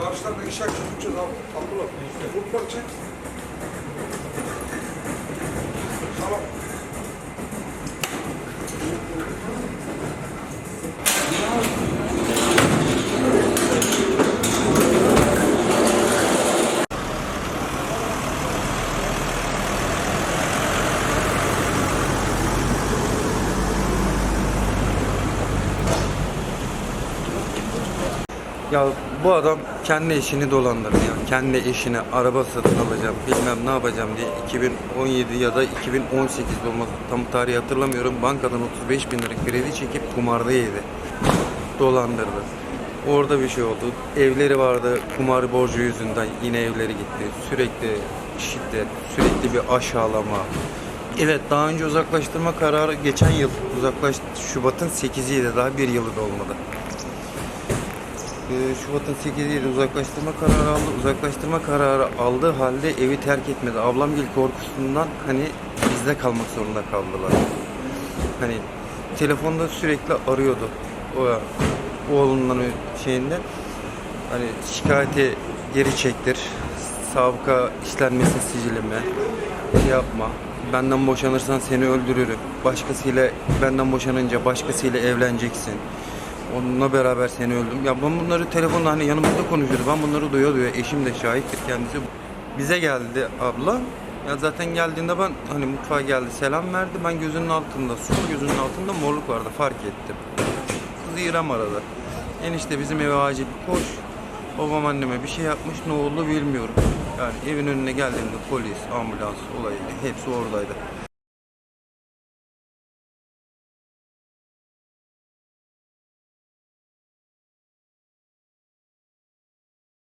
Ağaçtan da iki şarkı tutacağız Abdullah. Vurmak için Ya bu adam kendi eşini dolandırıyor. Kendi eşine araba satın alacağım, bilmem ne yapacağım diye 2017 ya da 2018 olması tam tarihi hatırlamıyorum. Bankadan 35 bin lira kredi çekip kumarda yedi. Dolandırdı. Orada bir şey oldu. Evleri vardı. Kumar borcu yüzünden yine evleri gitti. Sürekli şiddet, sürekli bir aşağılama. Evet daha önce uzaklaştırma kararı geçen yıl uzaklaş Şubat'ın 8'iydi daha bir yılı da olmadı. Ee, Şubat'ın 8'iydi uzaklaştırma kararı aldı. Uzaklaştırma kararı aldığı halde evi terk etmedi. Ablamgil korkusundan hani bizde kalmak zorunda kaldılar. Hani telefonda sürekli arıyordu. O oğlundan şeyinde hani şikayeti geri çektir. Sabıka işlenmesin sicilime. Şey yapma. Benden boşanırsan seni öldürürüm. Başkasıyla benden boşanınca başkasıyla evleneceksin. Onunla beraber seni öldüm. Ya ben bunları telefonla hani yanımızda konuşuyordu. Ben bunları duya duya eşim de şahittir kendisi. Bize geldi abla. Ya zaten geldiğinde ben hani mutfağa geldi selam verdi. Ben gözünün altında, sol gözünün altında morluk vardı fark ettim. Kız İrem aradı. Enişte bizim eve acil koş. Babam anneme bir şey yapmış ne oldu bilmiyorum. Yani evin önüne geldiğimde polis, ambulans olayı hepsi oradaydı.